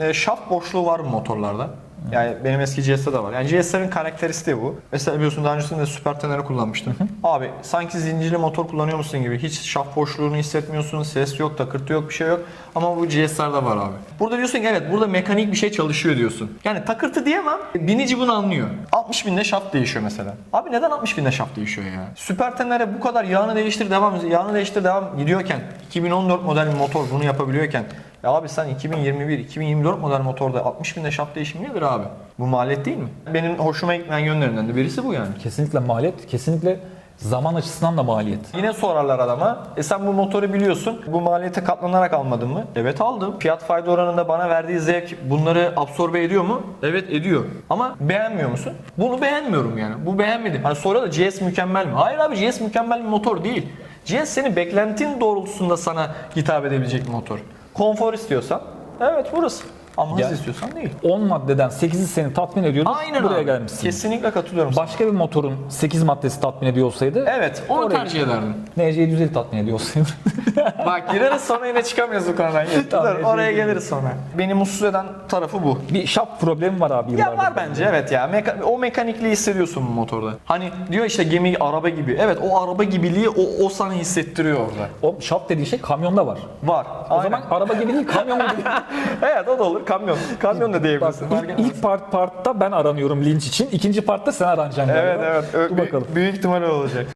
E, şaft boşluğu var bu motorlarda. Yani benim eski GS'de de var. Yani GS'lerin karakteristiği bu. Mesela biliyorsun daha öncesinde Super Tenere kullanmıştım. Abi sanki zincirli motor kullanıyor musun gibi. Hiç şaft boşluğunu hissetmiyorsun. Ses yok, takırtı yok, bir şey yok. Ama bu GS'lerde var abi. Burada diyorsun ki evet burada mekanik bir şey çalışıyor diyorsun. Yani takırtı diyemem. Binici bunu anlıyor. 60 binde şaft değişiyor mesela. Abi neden 60 binde şaft değişiyor ya? Süper Tenere bu kadar yağını değiştir devam, yağını değiştir devam gidiyorken 2014 model bir motor bunu yapabiliyorken ya abi sen 2021, 2024 model motorda 60 binde şaft değişimi nedir abi? Bu maliyet değil mi? Benim hoşuma gitmeyen yönlerinden de birisi bu yani. Kesinlikle maliyet, kesinlikle zaman açısından da maliyet. Yine sorarlar adama, e sen bu motoru biliyorsun, bu maliyete katlanarak almadın mı? Evet aldım. Fiyat fayda oranında bana verdiği zevk bunları absorbe ediyor mu? Evet ediyor. Ama beğenmiyor musun? Bunu beğenmiyorum yani. Bu beğenmedim. Hani sonra da GS mükemmel mi? Hayır abi GS mükemmel bir motor değil. GS senin beklentin doğrultusunda sana hitap edebilecek bir motor. Konfor istiyorsan, evet burası. Ama hız istiyorsan değil. 10 maddeden 8'i seni tatmin ediyordu. Aynen buraya abi. gelmişsin. Kesinlikle katılıyorum. sana. Başka bir motorun 8 maddesi tatmin ediyor olsaydı Evet, onu tercih ederdim. NC750 tatmin ediyor olsaydı. Bak gireriz sonra yine çıkamıyoruz bu konudan. Dur, oraya geliriz sonra. Beni mutsuz eden tarafı bu. bir şap problemi var abi Ya yıllardır. var bence evet ya. Meka- o mekanikliği hissediyorsun bu motorda. Hani diyor işte gemi araba gibi. Evet o araba gibiliği o, o sana hissettiriyor orada. O şap dediğin şey kamyonda var. Var. O zaman araba gibi değil kamyon gibi. evet o da olur. Kamyon. Kamyon da Bak, diyebilirsin. Fark ilk, etmez. ilk part partta ben aranıyorum linç için. ikinci partta sen aranacaksın Evet galiba. evet. Ö- Dur büyük- bakalım. Büyük ihtimalle olacak.